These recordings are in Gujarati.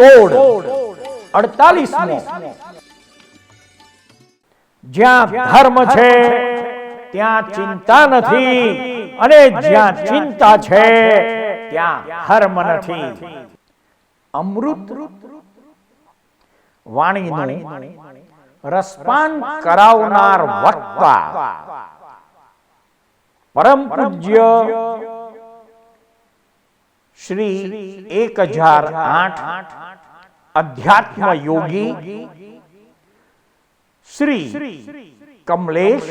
એપિસોડ અડતાલીસ જ્યાં ધર્મ છે, ત્યાં ચિંતા નથી અને જ્યાં ચિંતા છે, ત્યાં ધર્મ નથી. અમૃત વાણીનું રસપાન કરાવનાર વક્તા પરમ પૂજ્ય શ્રી એક હજાર આઠ અધ્યાત્મ યોગી શ્રી કમલેશ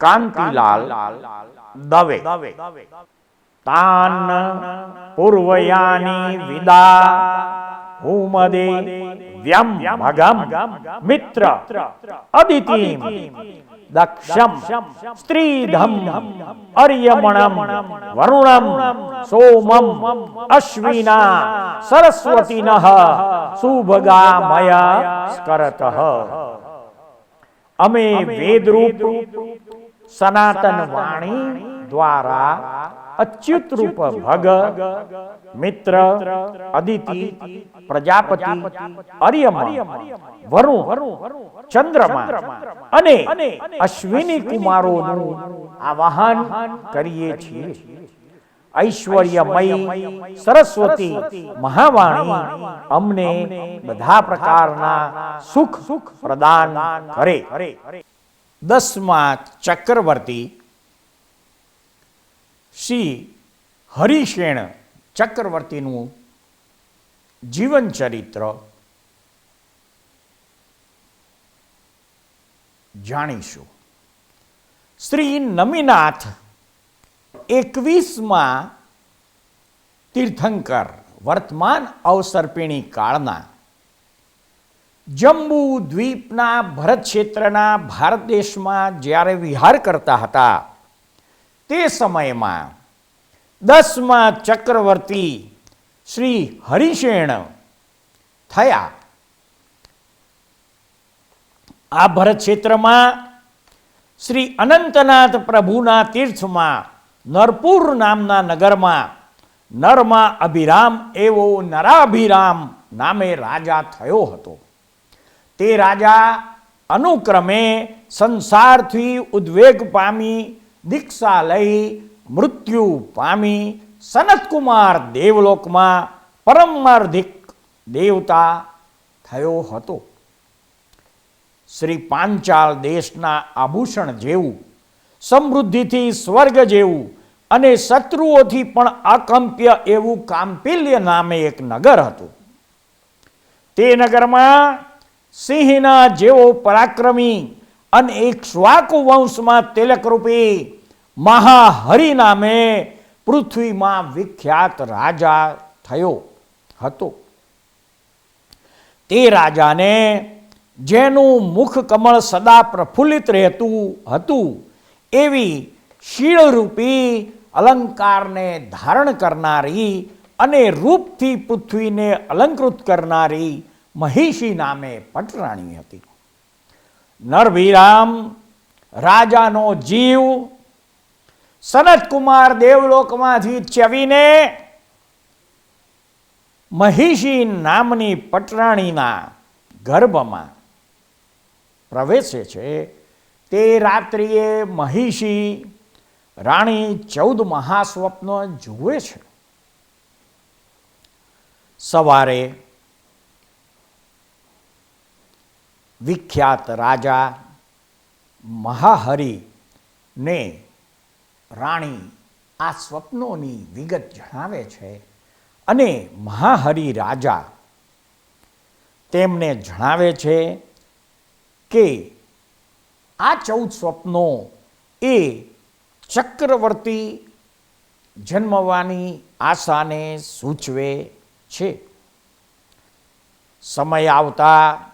કાંતિલાલ દવે તાન પૂર્વયાની વિદા હુમદે વ્યમ ભગમ મિત્ર અદિતિમ દક્ષમ સ્ત્રીધમ અર્યમણમ વરુણમ સોમમ અશ્વિના સરસ્વતીન સુભગામય સ્કરત અમે વેદરૂપ સનાતન વાણી દ્વારા અચ્યુત રૂપ ભગ, મિત્ર, અદિતિ, પ્રજાપતિ, અરિયમ, વરુણ, ચંદ્રમા અને અશ્વિની કુમારોનું આવાહન કરીએ છીએ. ઐશ્વર્યમય સરસ્વતી મહાવાણી અમને બધા પ્રકારના સુખ પ્રદાન કરે. દસમા ચક્રવર્તી શ્રી હરિશેણ ચક્રવર્તીનું જીવનચરિત્ર જાણીશું. શ્રી નમીનાથ એકવીસમાં તીર્થંકર વર્તમાન અવસર્પિણી કાળના જંબુ દ્વીપના ભરત ક્ષેત્રના ભારત દેશમાં જ્યારે વિહાર કરતા હતા તે સમયમાં દસમા ચક્રવર્તી શ્રી હરિશેણ થયા. આ ભરત ક્ષેત્રમાં શ્રી અનંતનાથ પ્રભુના તીર્થમાં નરપુર નામના નગરમાં નરમાં અભિરામ એવો નરાભિરામ નામે રાજા થયો હતો. તે રાજા અનુક્રમે સંસારથી ઉદ્વેગ પામી દીક્ષા લઈ મૃત્યુ પામી સનતકુમાર દેવલોકમાં પરમાર્ધિક દેવતા થયો હતો. શ્રી પાંચાલ દેશના આભૂષણ જેવું, સમૃદ્ધિથી સ્વર્ગ જેવું અને શત્રુઓથી પણ અકંપ્ય એવું કાંપિલ્ય નામે એક નગર હતું. તે નગરમાં સિંહના જેવો પરાક્રમી અને એક શ્વાકુ વંશમાં તિલકરૂપી મહાહરિ નામે પૃથ્વીમાં વિખ્યાત રાજા થયો હતો. તે રાજાને જેનું મુખ કમળ સદા પ્રફુલ્લિત રહેતું હતું, એવી શીળરૂપી અલંકારને ધારણ કરનારી અને રૂપથી પૃથ્વીને અલંકૃત કરનારી મહિષી નામે પટરાણી હતી. નરભીરામ, રાજાનો જીવ, સનતકુમાર દેવલોકમાંથી ચવીને મહિષી નામની પટરાણીના ગર્ભમાં પ્રવેશે છે. તે રાત્રિએ મહિષી રાણી ચૌદ મહાસ્વપ્ન જુએ છે. સવારે વિખ્યાત રાજા મહાહરિને રાણી આ સ્વપ્નોની વિગત જણાવે છે અને મહાહરિ રાજા તેમને જણાવે છે કે આ ચૌદ સ્વપ્નો એ ચક્રવર્તી જન્મવાની આશાને સૂચવે છે. સમય આવતા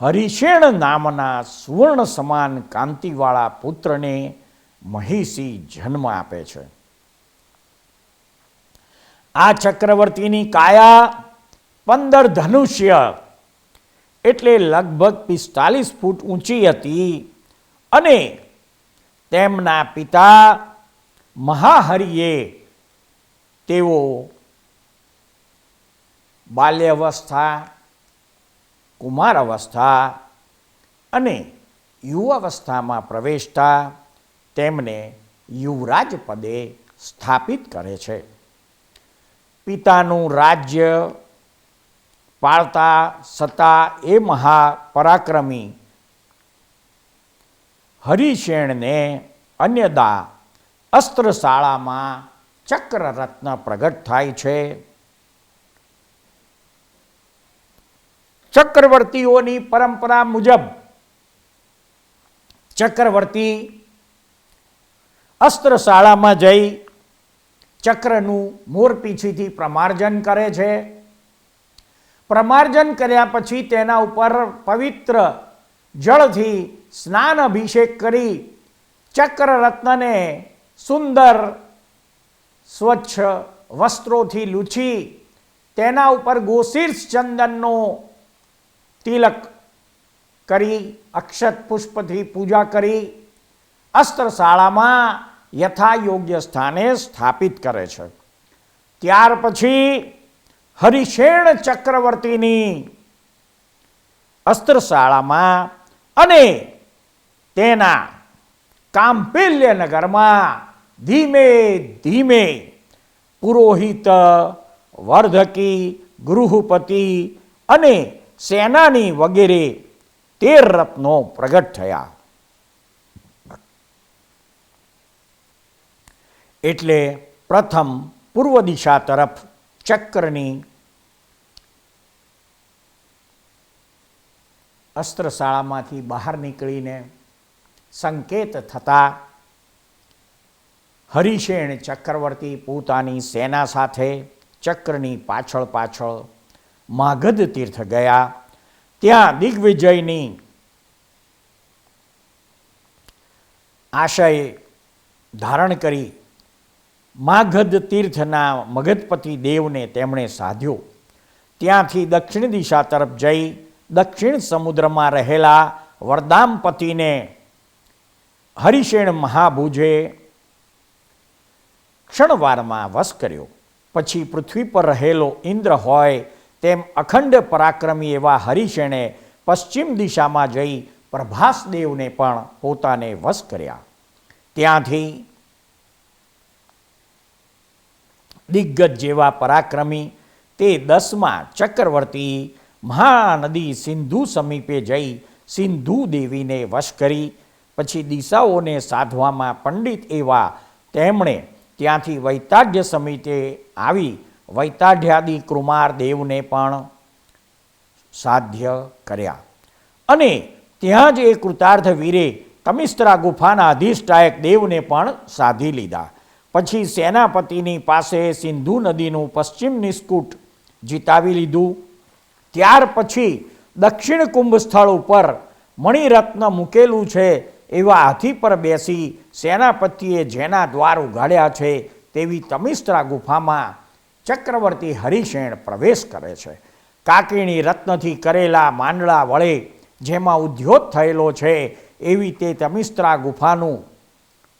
હરિશેણ નામના સુવર્ણ સમાન કાંતિવાળા પુત્રને મહિષી જન્મ આપે છે. આ ચક્રવર્તીની કાયા પંદર ધનુષ્ય એટલે લગભગ પિસ્તાલીસ ફૂટ ઊંચી હતી અને તેમના પિતા મહાહરિએ તેઓ બાલ્યાવસ્થા કુમાર અવસ્થા અને યુવાવસ્થામાં પ્રવેશતા તેમને યુવરાજ પદે સ્થાપિત કરે છે. પિતાનું રાજ્ય પાળતા સતા એ મહાપરાક્રમી હરિશેણને અન્યદા અસ્ત્રશાળામાં ચક્રરત્ન પ્રગટ થાય છે. ચક્રવર્તીઓની પરંપરા મુજબ ચક્રવર્તી અસ્ત્રશાળામાં જઈ ચક્રનું મોરપીંછીથી પ્રમાર્જન કરે છે. પ્રમાર્જન કર્યા પછી તેના ઉપર પવિત્ર જળથી સ્નાન અભિષેક કરી ચક્રરત્નને સુંદર સ્વચ્છ વસ્ત્રોથી લૂછી તેના ઉપર ગોશીર્ષ ચંદનનો તિલક કરી, અક્ષત પુષ્પથી પૂજા કરી, અસ્ત્રશાળામાં યથાયોગ્ય સ્થાને સ્થાપિત કરે છે. ત્યાર પછી હરિશેણ ચક્રવર્તીની અસ્ત્રશાળામાં અને તેના કામ્પેલ્ય નગરમાં ધીમે ધીમે પુરોહિત, વર્ધકી, ગૃહપતિ અને સેનાની વગેરે તેર રત્નો પ્રગટ થયા. એટલે પ્રથમ પૂર્વ દિશા તરફ ચક્રની અસ્ત્રશાળામાંથી બહાર નીકળીને સંકેત થતા હરિશેણ ચક્રવર્તી પોતાની સેના સાથે ચક્રની પાછળ પાછળ માગધ તીર્થ ગયા. ત્યાં દિગ્વિજયની આશય ધારણ કરી માગધ તીર્થના મગધપતિ દેવને તેમણે સાધ્યો. ત્યાંથી દક્ષિણ દિશા તરફ જઈ દક્ષિણ સમુદ્રમાં રહેલા વરદામપતિને હરિશેણ મહાભુજે ક્ષણવારમાં વશ કર્યો. પછી પૃથ્વી પર રહેલો ઇન્દ્ર હોય તેમ અખંડ પરાક્રમી એવા હરિશેણે પશ્ચિમ દિશામાં જઈ પ્રભાસદેવને પણ પોતાને વશ કર્યા. ત્યાંથી દિગ્ગજ જેવા પરાક્રમી તે દસમા ચક્રવર્તી મહાનદી સિંધુ સમીપે જઈ સિંધુ દેવીને વશ કરી, પછી દિશાઓને સાધવામાં પંડિત એવા તેમણે ત્યાંથી વૈતાગ્ય સમિતે આવી વૈતાઢ્યાદિ કૃમાર દેવને પણ સાધ્ય કર્યા. અને ત્યાં જ એ કૃતાર્થ વીરે તમિસ્ત્રા ગુફાના અધિષ્ઠાયક દેવને પણ સાધી લીધા. પછી સેનાપતિની પાસે સિંધુ નદીનું પશ્ચિમ નિષ્કુટ જીતાવી લીધું. ત્યાર પછી દક્ષિણ કુંભ સ્થળ ઉપર મણિરત્ન મૂકેલું છે એવા હાથી પર બેસી સેનાપતિએ જેના દ્વાર ઉઘાડ્યા છે તેવી તમિસ્ત્રા ગુફામાં ચક્રવર્તી હરિશેણ પ્રવેશ કરે છે. કાકીણી રત્નથી કરેલા માંડળા વળે જેમાં ઉદ્યોત થયેલો છે, એવી તે તમિસ્ત્રા ગુફાનું.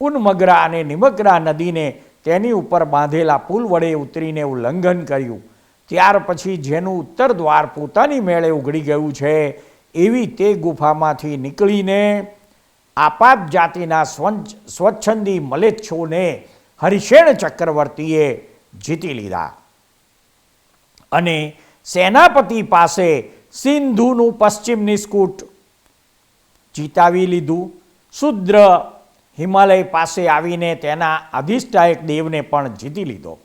ઉન્મગ્રા અને નિમગ્રા નદીને તેની ઉપર બાંધેલા પુલ વડે ઉતરીને ઉલ્લંઘન કર્યું. ત્યાર પછી જેનું ઉત્તર દ્વાર પોતાની મેળે ઉઘડી ગયું છે, એવી તે ગુફામાંથી નીકળીને આપાત જાતિના સ્વચ્છંદી મલેચ્છોને હરિશેણ ચક્રવર્તીએ જીતી લીધા. અને સેનાપતિ પાસે સિંધુનું પશ્ચિમ નિસ્કુટ જીતાવી લીધું. શુદ્ર હિમાલય પાસે આવીને તેના અધિષ્ઠાયક દેવને પણ જીતી લીધો.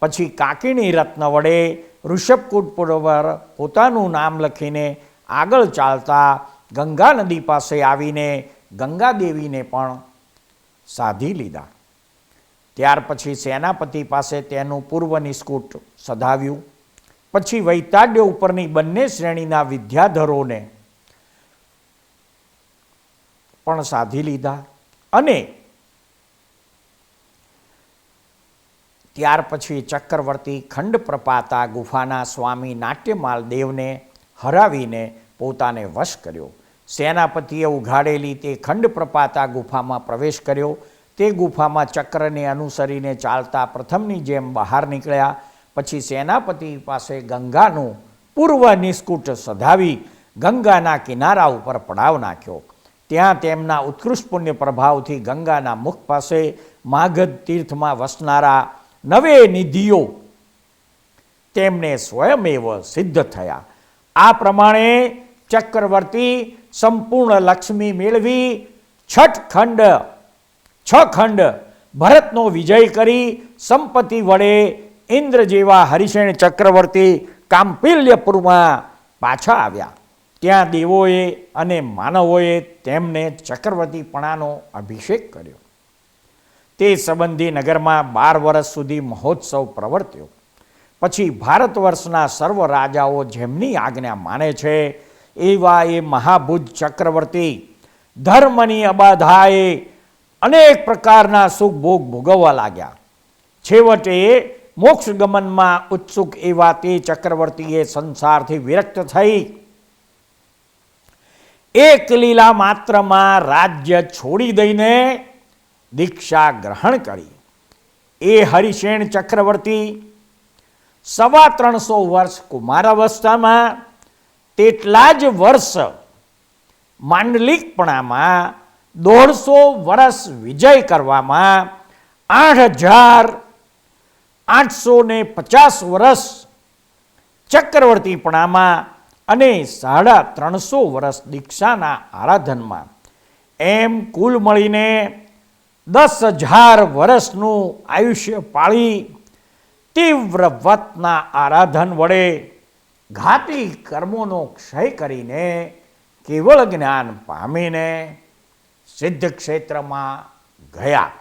પછી કાકીણી રત્ન વડે ઋષભકૂટ પર પોતાનું નામ લખીને આગળ ચાલતા ગંગા નદી પાસે આવીને ગંગા દેવીને પણ સાધી લીધા. ત્યાર પછી સેનાપતિ પાસે તેનું પૂર્વ નિષ્કુટ સધાવ્યું. પછી વૈતાડ્ય ઉપરની બંને શ્રેણીના વિદ્યાધરોને પણ સાધી લીધા અને ત્યાર પછી ચક્રવર્તી ખંડ પ્રપાતા ગુફાના સ્વામી નાટ્યમાલ દેવને હરાવીને પોતાને વશ કર્યો. સેનાપતિએ ઉઘાડેલી તે ખંડ પ્રપાતા ગુફામાં પ્રવેશ કર્યો તે ગુફામાં ચક્રને અનુસરીને ચાલતા પ્રથમની જેમ બહાર નીકળ્યા. પછી સેનાપતિ પાસે ગંગાનું પૂર્વ નિષ્કુટ સધાવી ગંગાના કિનારા ઉપર પડાવ નાખ્યો. ત્યાં તેમના ઉત્કૃષ્ટ પુણ્ય પ્રભાવથી ગંગાના મુખ પાસે માગધ તીર્થમાં વસનારા નવે નિધિઓ તેમને સ્વયમેવ સિદ્ધ થયા. આ પ્રમાણે ચક્રવર્તી સંપૂર્ણ લક્ષ્મી મેળવી છઠ ખંડ છ ખંડ ભરતનો વિજય કરી સંપત્તિ વડે ઇન્દ્ર જેવા હરિશેણ ચક્રવર્તી કાંપિલ્યપુરમાં પાછા આવ્યા. ત્યાં દેવોએ અને માનવોએ તેમને ચક્રવર્તીપણાનો અભિષેક કર્યો. તે સંબંધી નગરમાં બાર વર્ષ સુધી મહોત્સવ પ્રવર્ત્યો. પછી ભારત વર્ષના સર્વ રાજાઓ જેમની આજ્ઞા માને છે, એવા એ મહાભુજ ચક્રવર્તી ધર્મની અબાધાએ અનેક પ્રકારના સુખ ભોગ ભોગવવા લાગ્યા. છેવટે મોક્ષ ગમનમાં ઉત્સુક એવા તે ચક્રવર્તીએ સંસારથી વિરક્ત થઈ. એક લીલા માત્રમાં રાજ્ય છોડી દઈને દીક્ષા ગ્રહણ કરી. એ હરિશેણ ચક્રવર્તી સવા ત્રણસો વર્ષ કુમારાવસ્થામાં, તેટલા જ વર્ષ માંડલિકપણામાં દોઢસો વર્ષ વિજય કરવામાં આઠ હજાર આઠસો ને પચાસ વર્ષ ચક્રવર્તીપણામાં અને સાડા ત્રણસો વર્ષ દીક્ષાના આરાધનમાં. એમ કુલ મળીને દસ હજાર વર્ષનું આયુષ્ય પાળી તીવ્ર વતના આરાધન વડે ઘાતી કર્મોનો ક્ષય કરીને કેવળ જ્ઞાન પામીને સિદ્ધ ક્ષેત્રમાં ગયા.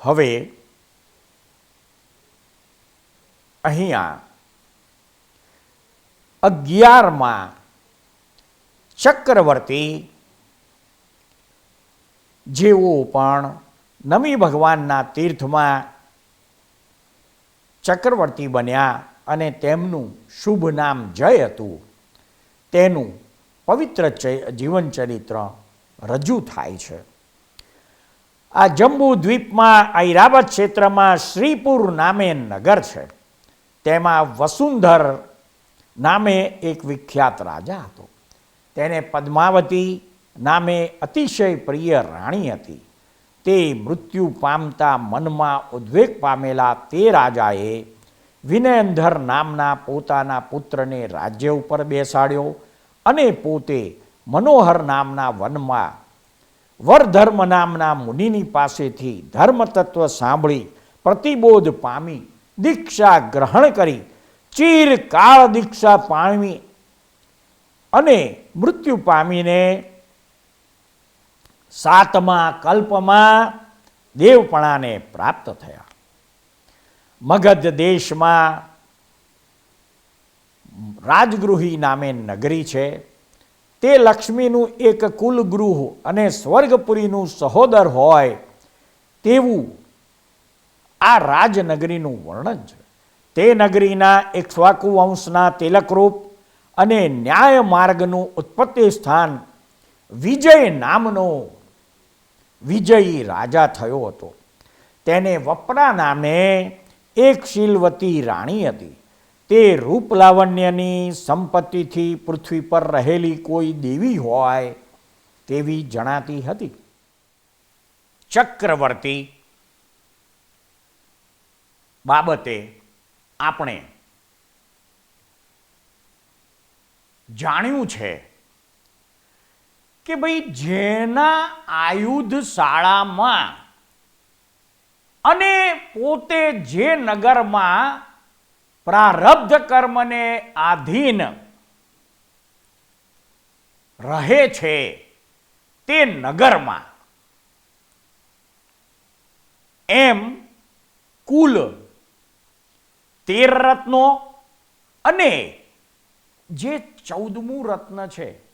હવે અહીંયા અગિયારમાં ચક્રવર્તી જેઓ પણ નમી ભગવાનના તીર્થમાં ચક્રવર્તી બન્યા અને તેમનું શુભ નામ જય હતું. તેનું પવિત્ર જીવનચરિત્ર જીવન રજૂ થાય છે. આ જંબુ દ્વીપમાં ઐરાવત ક્ષેત્રમાં શ્રીપુર નામે નગર છે. તેમાં વસુંધર નામે એક વિખ્યાત રાજા હતો. તેને પદ્માવતી નામે અતિશય પ્રિય રાણી હતી. તે મૃત્યુ પામતા મનમાં ઉદ્વેગ પામેલા તે રાજાએ વિનયંધર નામના પોતાના પુત્રને રાજ્ય ઉપર બેસાડ્યો અને પોતે મનોહર નામના વનમાં વરધર્મ નામના મુનિની પાસેથી ધર્મતત્વ સાંભળી પ્રતિબોધ પામી, દીક્ષા ગ્રહણ કરી, ચીરકાળ દીક્ષા પામી અને મૃત્યુ પામીને સાતમા કલ્પમાં દેવપણાને પ્રાપ્ત થયા. મગધ દેશમાં રાજગૃહી નામે નગરી છે. તે લક્ષ્મીનું એક કુલગૃહ અને સ્વર્ગપુરીનું સહોદર હોય તેવું આ રાજનગરીનું વર્ણન છે. તે નગરીના ઇક્ષ્વાકુ વંશના તિલકરૂપ અને ન્યાય માર્ગનું ઉત્પત્તિ સ્થાન વિજય નામનો વિજયી રાજા થયો હતો. તેને વપરા નામે એક શીલવતી રાણી હતી. તે રૂપ લાવણ્યની સંપત્તિથી પૃથ્વી પર રહેલી કોઈ દેવી હોય તેવી જણાતી હતી. ચક્રવર્તી બાબતે આપણે જાણ્યું છે કે ભાઈ જેના આયુધ શાળામાં અને પોતે જે નગરમાં પ્રારબ્ધ કર્મને આધીન રહે છે તે નગરમાં, એમ કુલ તેર રત્નો અને જે ચૌદમું રત્ન છે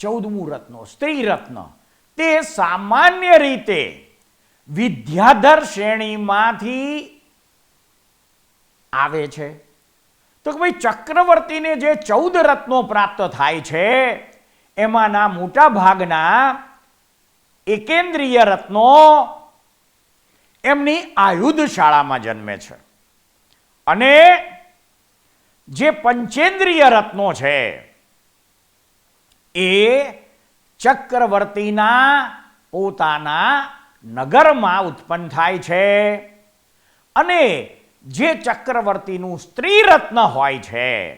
ચૌદમું રત્ન, સ્ત્રી રત્ન. તે સામાન્ય રીતે વિદ્યાધર શ્રેણીમાંથી આવે છે. તો કે ભાઈ, ચક્રવર્તીને જે ચૌદ રત્નો પ્રાપ્ત થાય છે, એમાંના મોટા ભાગના એકેન્દ્રીય રત્નો એમની આયુધ શાળામાં જન્મે છે. અને જે પંચેન્દ્રિય રત્નો છે એ ચક્રવર્તીના પોતાના નગરમાં ઉત્પન્ન થાય છે. અને જે ચક્રવર્તીનું સ્ત્રી રત્ન હોય છે,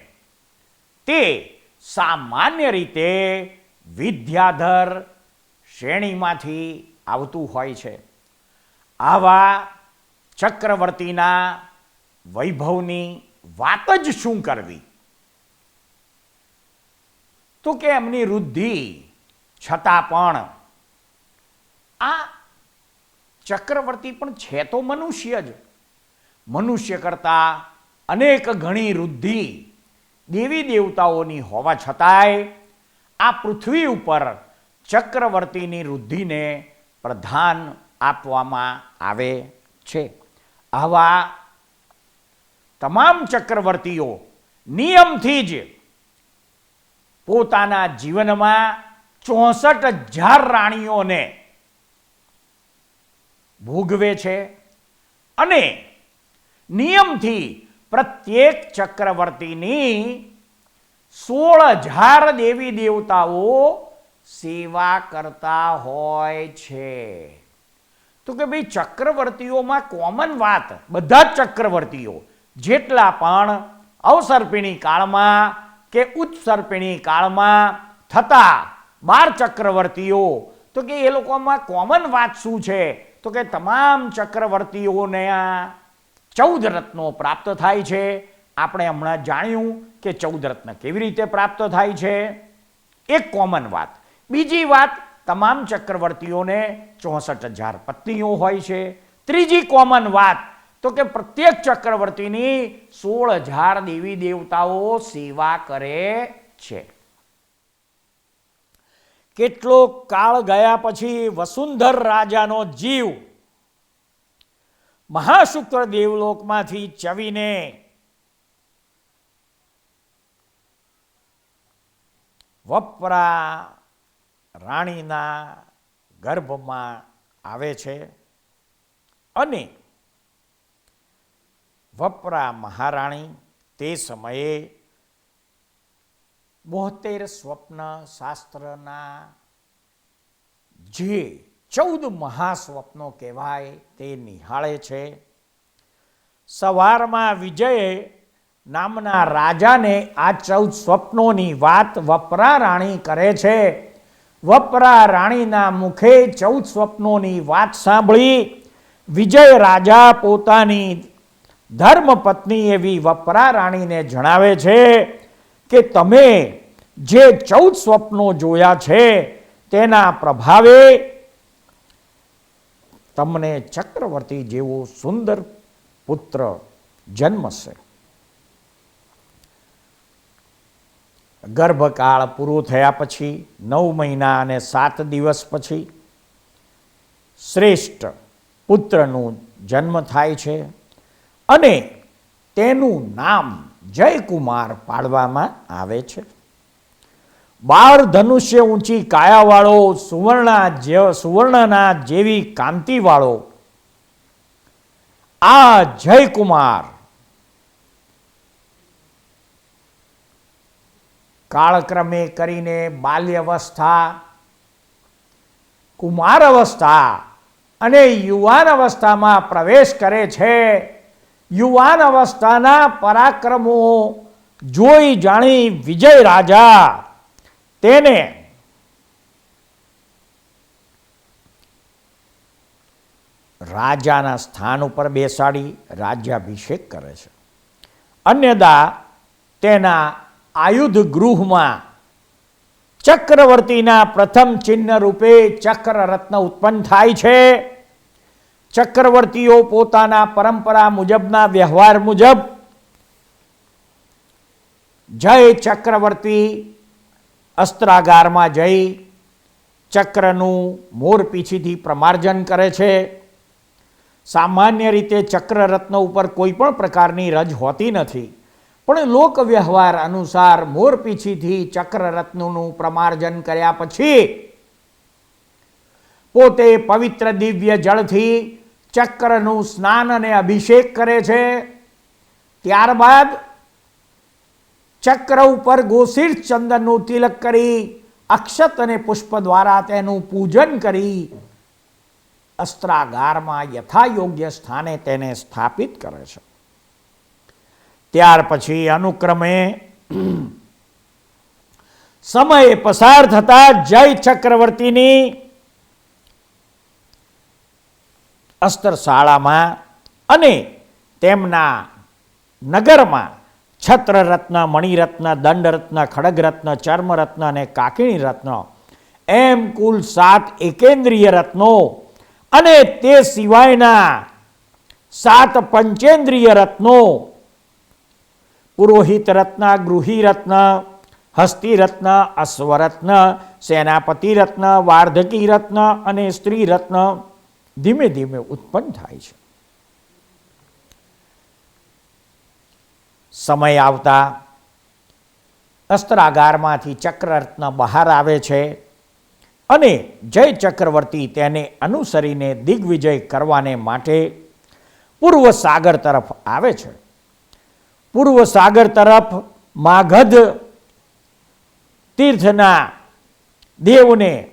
તે સામાન્ય રીતે વિદ્યાધર શ્રેણીમાંથી આવતું હોય છે. આવા ચક્રવર્તીના વૈભવની વાત જ શું કરવી? તો કે એમની વૃદ્ધિ, છતાં પણ આ ચક્રવર્તી પણ છે તો મનુષ્ય જ. મનુષ્ય કરતા અનેક ઘણી વૃદ્ધિ દેવી દેવતાઓની હોવા છતાંય આ પૃથ્વી ઉપર ચક્રવર્તીની વૃદ્ધિને પ્રધાન આપવામાં આવે છે. આવા તમામ ચક્રવર્તીઓ નિયમથી જ પોતાના જીવનમાં ચોસઠ હજાર રાણીઓને ભોગવે છે અને નિયમથી પ્રત્યેક ચક્રવર્તીની સોળ હજાર દેવી દેવતાઓ સેવા કરતા હોય છે. તો કે ભાઈ ચક્રવર્તીઓમાં કોમન વાત, બધા જ ચક્રવર્તીઓ, જેટલા પણ અવસર્પિણી કાળમાં કે ઉત્સર્પિણી કાળમાં થતા બાર ચક્રવર્તીઓ, તો કે એ લોકોમાં કોમન વાત શું છે? તો કે તમામ ચક્રવર્તીઓને આ ચૌદ રત્નો પ્રાપ્ત થાય છે. આપણે હમણાં જાણ્યું કે ચૌદ રત્ન કેવી રીતે પ્રાપ્ત થાય છે? એક કોમન વાત. બીજી વાત, તમામ ચક્રવર્તીઓને ચોસઠ હજાર પત્નીઓ હોય છે. ત્રીજી કોમન વાત તો કે પ્રત્યેક ચક્રવર્તીની સોળ હજાર દેવી દેવતાઓ સેવા કરે છે. કેટલો કાળ ગયા પછી વસુંધર રાજાનો જીવ મહાશુક્ર દેવલોકમાંથી ચવીને વપરા રાણીના ગર્ભમાં આવે છે. અને વપરા મહારાણી તે સમયે બોતેર સ્વપ્ન શાસ્ત્રના જે ચૌદ મહાસ્વપ્નો કહેવાય તે નિહાળે છે. સવારમાં વિજયે નામના રાજાને આ ચૌદ સ્વપ્નોની વાત વપરા રાણી કરે છે. વપરા રાણીના મુખે ચૌદ સ્વપ્નોની વાત સાંભળી વિજય રાજા પોતાની ધર્મપત્ની એવી વપરા રાણીને જણાવે છે કે તમે જે ચૌદ સ્વપ્નો જોયા છે તેના પ્રભાવે તમને ચક્રવર્તી જેવો સુંદર પુત્ર જન્મશે. ગર્ભકાળ પૂરો થયા પછી, નવ મહિના અને સાત દિવસ પછી શ્રેષ્ઠ પુત્રનું જન્મ થાય છે. અને તેનું નામ જયકુમાર પાડવામાં આવે છે. બાર ધનુષ્ય ઊંચી કાયાવાળો, સુવર્ણા જે, સુવર્ણના જેવી કાંતિવાળો. આ જયકુમાર કાળક્રમે કરીને બાલ્યવસ્થા કુમાર અવસ્થા અને યુવાન અવસ્થામાં પ્રવેશ કરે છે. યુવાન અવસ્થાના પરાક્રમો જોઈ જાણી વિજય રાજા. તેને રાજાના સ્થાન ઉપર બેસાડી રાજ્યાભિષેક કરે છે. અન્યદા તેના આયુધ ગૃહમાં ચક્રવર્તીના પ્રથમ ચિહ્ન રૂપે ચક્ર રત્ન ઉત્પન્ન થાય છે. ચક્રવર્તીઓ પોતાના પરંપરા મુજબના વ્યવહાર મુજબ જય ચક્રવર્તી અસ્ત્રાગારમાં જઈ ચક્રનું મોર પીછીથી પ્રમાર્જન કરે છે. સામાન્ય રીતે ચક્રરત્ન ઉપર કોઈ પણ પ્રકારની રજ હોતી નથી. પણ લોક વ્યવહાર અનુસાર મોરપીંછીથી ચક્રરત્નનું પ્રમાર્જન કર્યા પછી પોતે પવિત્ર દિવ્ય જળથી ચક્રનું સ્નાન અને અભિષેક કરે છે. ત્યારબાદ ચક્ર ઉપર ગોસીર ચંદનનું તિલક કરી અક્ષત અને પુષ્પ દ્વારા તેનું પૂજન કરી અસ્ત્રાગારમાં યથાયોગ્ય સ્થાને તેને સ્થાપિત કરે છે. ત્યાર પછી અનુક્રમે સમય પસાર થતા જય ચક્રવર્તીની અસ્ત્રશાળામાં અને તેમના નગરમાં છત્રરત્ન, મણિરત્ન, દંડરત્ન, ખડગરત્ન, ચર્મરત્ન અને કાકિણી રત્ન એમ કુલ સાત એકેન્દ્રીય રત્નો અને તે સિવાયના સાત પંચેન્દ્રિય રત્નો પુરોહિત રત્ન ગૃહી રત્ન હસ્તી રત્ન અશ્વરત્ન સેનાપતિ રત્ન વાર્ધકી રત્ન અને સ્ત્રી રત્ન ધીમે ધીમે ઉત્પન્ન થાય છે. સમય આવતા અસ્ત્રાગારમાંથી ચક્રરત્ન બહાર આવે છે અને જય ચક્રવર્તી તેને અનુસરીને દિગ્વિજય કરવાને માટે પૂર્વ સાગર તરફ આવે છે. પૂર્વ સાગર તરફ માગધ તીર્થના દેવને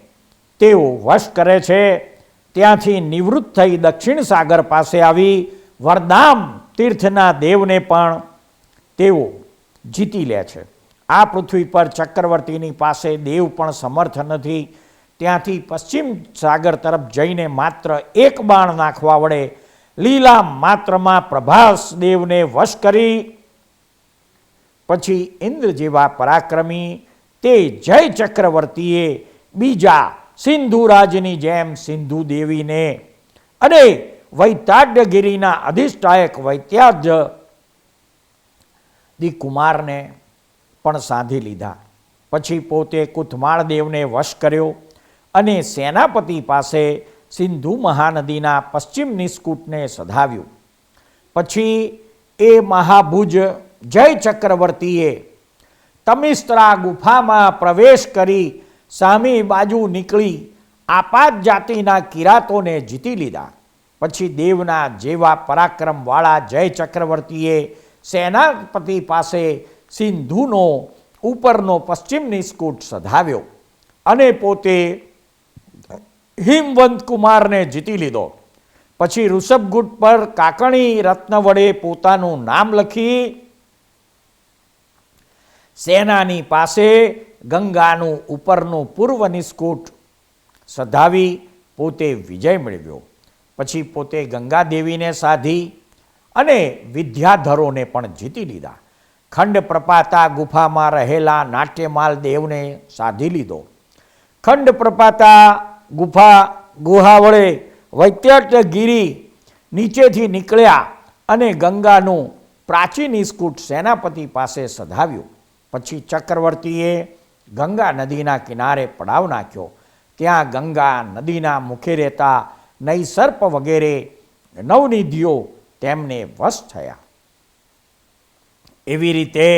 તેઓ વશ કરે છે. ત્યાંથી નિવૃત્ત થઈ દક્ષિણ સાગર પાસે આવી વરદામ તીર્થના દેવને પણ તેઓ જીતી લે છે. આ પૃથ્વી પર ચક્રવર્તીની પાસે દેવ પણ સમર્થ નથી. ત્યાંથી પશ્ચિમ સાગર તરફ જઈને માત્ર એક બાણ નાખવા વડે લીલા માત્રમાં પ્રભાસ દેવને વશ કરી, પછી ઇન્દ્ર જેવા પરાક્રમી તે જય ચક્રવર્તીએ બીજા સિંધુરાજની જેમ સિંધુ દેવીને અને વૈતાડ્યગીરીના અધિષ્ઠાયક વૈત્યાજ કુમારને પણ સાંધી લીધા. પછી પોતે કુથમાળ દેવને વશ કર્યો અને સેનાપતિ પાસે સિંધુ મહાનદીના પશ્ચિમ નિષ્કૂટને સધાવ્યું. પછી એ મહાભુજ જય ચક્રવર્તીએ તમિસ્ત્રા ગુફામાં પ્રવેશ કરી સામી બાજુ નીકળી આપાત જાતિના કિરાતોને જીતી લીધા. પછી દેવના જેવા પરાક્રમવાળા જય ચક્રવર્તીએ સેનાપતિ પાસે સિંધુનો, ઉપરનો પશ્ચિમ નિસ્કૂટ સધાવ્યો અને પોતે હિમવંત કુમારને જીતી લીધો. પછી ઋષભગુટ પર કાકણી રત્ન વડે પોતાનું નામ લખી સેનાની પાસે ગંગાનું ઉપરનું પૂર્વ નિષ્કુટ સધાવી પોતે વિજય મેળવ્યો. પછી પોતે ગંગા દેવીને સાધી અને વિદ્યાધરોને પણ જીતી લીધા. ખંડ પ્રપાતા ગુફામાં રહેલા નાટ્યમાલ દેવને સાધી લીધો. ખંડ પ્રપાતા ગુફા ગુહા વડે વૈત્યગીરી નીચેથી નીકળ્યા અને ગંગાનું પ્રાચીન ઇસ્કુટ સેનાપતિ પાસે સધાવ્યું. પછી ચક્રવર્તીએ ગંગા નદીના કિનારે પડાવ નાખ્યો. ત્યાં ગંગા નદીના મુખે રહેતા નૈસર્પ વગેરે નવનિધિઓ તેમને વશ થયા. એવી રીતે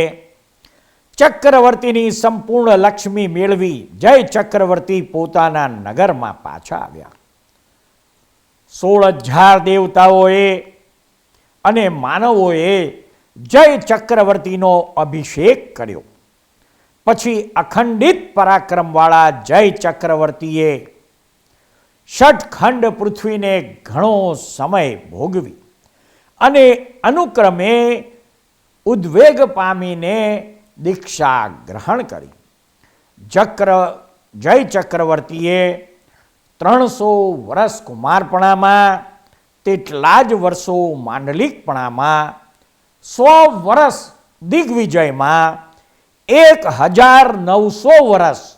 ચક્રવર્તીની સંપૂર્ણ લક્ષ્મી મેળવી જય ચક્રવર્તી પોતાના નગરમાં પાછા આવ્યા. સોળ હજાર દેવતાઓએ અને માનવોએ જય ચક્રવર્તીનો અભિષેક કર્યો. પછી અખંડિત પરાક્રમવાળા જય ચક્રવર્તીએ ષટખંડ પૃથ્વીને ઘણો સમય ભોગવી અને અનુક્રમે ઉદ્વેગ પામીને દીક્ષા ગ્રહણ કરી. ચક્ર, જય ચક્રવર્તીએ ત્રણસો વર્ષ કુમારપણામાં, તેટલા જ વર્ષો માંડલિકપણામાં સો વર્ષ દિગ્વિજયમાં એક હજાર નવસો વર્ષ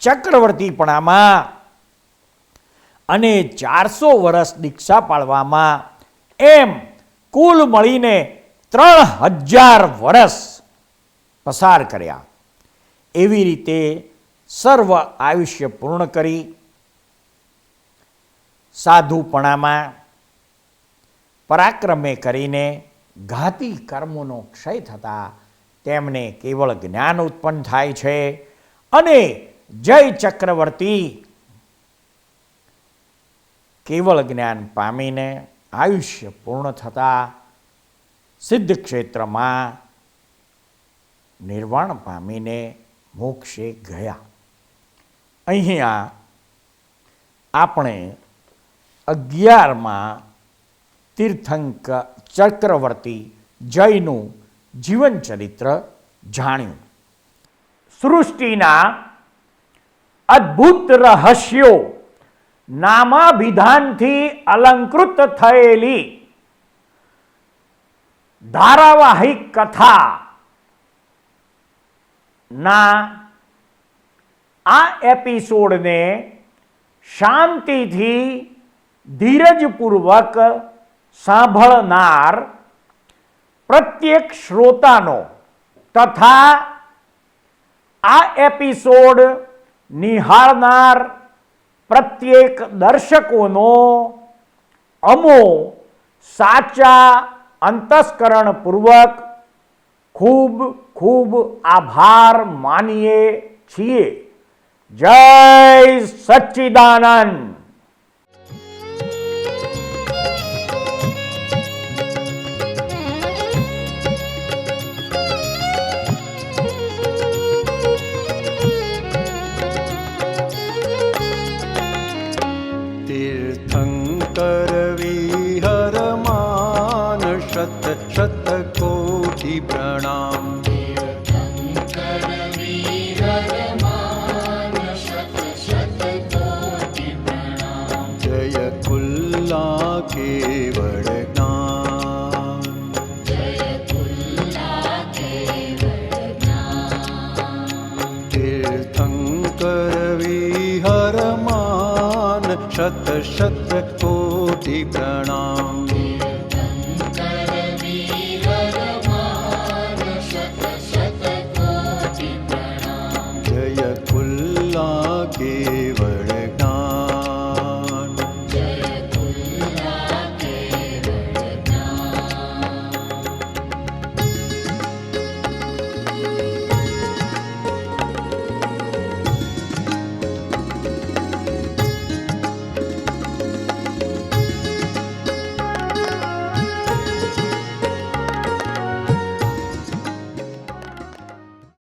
ચક્રવર્તીપણામાં અને ચારસો વર્ષ દીક્ષા પાળવામાં એમ કુલ મળીને ત્રણ હજાર વર્ષ પસાર કર્યા. એવી રીતે સર્વ આયુષ્ય પૂર્ણ કરી. સાધુપણામાં પરાક્રમે કરીને ઘાતી કર્મોનો ક્ષય થતા તેમને કેવળ જ્ઞાન ઉત્પન્ન થાય છે અને જય ચક્રવર્તી કેવળ જ્ઞાન પામીને આયુષ્ય પૂર્ણ થતા સિદ્ધ ક્ષેત્રમાં નિર્વાણ પામીને મોક્ષે ગયા. અહીંયા આપણે અગિયારમાં તીર્થંક ચક્રવર્તી જયનું જીવન ચરિત્ર જાણ્યું. સૃષ્ટિના અદ્ભુત રહસ્યો નામાભિધાનથી અલંકૃત થયેલી ધારાવાહિક કથા ના આ એપિસોડને શાંતિથી ધીરજપૂર્વક સાંભળનાર પ્રત્યેક શ્રોતાનો તથા આ એપિસોડ નિહાળનાર પ્રત્યેક દર્શકોનો અમો સાચા અંતસ્કરણપૂર્વક ખૂબ ખૂબ આભાર માનીએ છીએ. જય સચ્ચિદાનંદ! जय कुल्ला केवल ज्ञान तीर्थङ्कर विहरमान शत शत कोटि प्रणाम